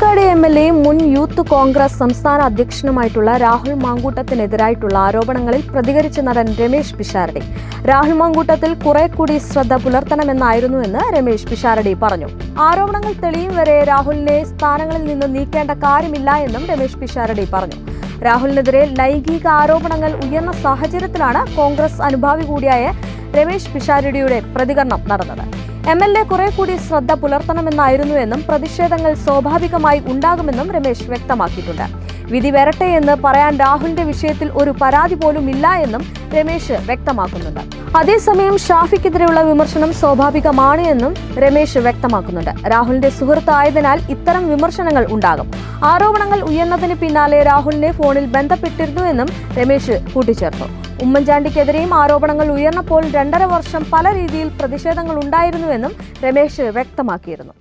Palakkad M L എയും മുൻ youth Congress സംസ്ഥാന അധ്യക്ഷനുമായിട്ടുള്ള രാഹുൽ മാങ്കൂട്ടത്തിനെതിരായിട്ടുള്ള ആരോപണങ്ങളിൽ പ്രതികരിച്ച നടൻ രമേശ് പിഷാരടി. രാഹുൽ മാങ്കൂട്ടത്തിൽ കുറെ കൂടി ശ്രദ്ധ പുലർത്തണമെന്നായിരുന്നുവെന്ന് രമേശ് പിഷാരടി പറഞ്ഞു. ആരോപണങ്ങൾ തെളിയും വരെ രാഹുലിനെ സ്ഥാനങ്ങളിൽ നിന്ന് നീക്കേണ്ട കാര്യമില്ല എന്നും രമേശ് പിഷാരടി പറഞ്ഞു. രാഹുലിനെതിരെ ലൈംഗിക ആരോപണങ്ങൾ ഉയർന്ന സാഹചര്യത്തിലാണ് കോൺഗ്രസ് അനുഭാവി കൂടിയായ രമേശ് പിഷാരടിയുടെ പ്രതികരണം നടന്നത്. എം എൽ എ കുറെ കൂടി ശ്രദ്ധ പുലർത്തണമെന്നായിരുന്നുവെന്നും പ്രതിഷേധങ്ങൾ സ്വാഭാവികമായി ഉണ്ടാകുമെന്നും രമേശ് വ്യക്തമാക്കിയിട്ടുണ്ട്. വിധി വരട്ടെ എന്ന് പറയാൻ രാഹുലിന്റെ വിഷയത്തിൽ ഒരു പരാതി പോലും ഇല്ല എന്നും രമേശ് വ്യക്തമാക്കുന്നുണ്ട്. അതേസമയം ഷാഫിക്കെതിരെയുള്ള വിമർശനം സ്വാഭാവികമാണ് എന്നും രമേശ് വ്യക്തമാക്കുന്നുണ്ട്. രാഹുലിന്റെ സുഹൃത്തായതിനാൽ ഇത്തരം വിമർശനങ്ങൾ ഉണ്ടാകും. ആരോപണങ്ങൾ ഉയർന്നതിന് പിന്നാലെ രാഹുലിനെ ഫോണിൽ ബന്ധപ്പെട്ടിരുന്നു എന്നും രമേശ് കൂട്ടിച്ചേർത്തു. ഉമ്മൻചാണ്ടിക്കെതിരെയും ആരോപണങ്ങൾ ഉയർന്നപ്പോൾ രണ്ടര വർഷം പല രീതിയിൽ പ്രതിഷേധങ്ങൾ ഉണ്ടായിരുന്നുവെന്നും രമേശ് വ്യക്തമാക്കിയിരുന്നു.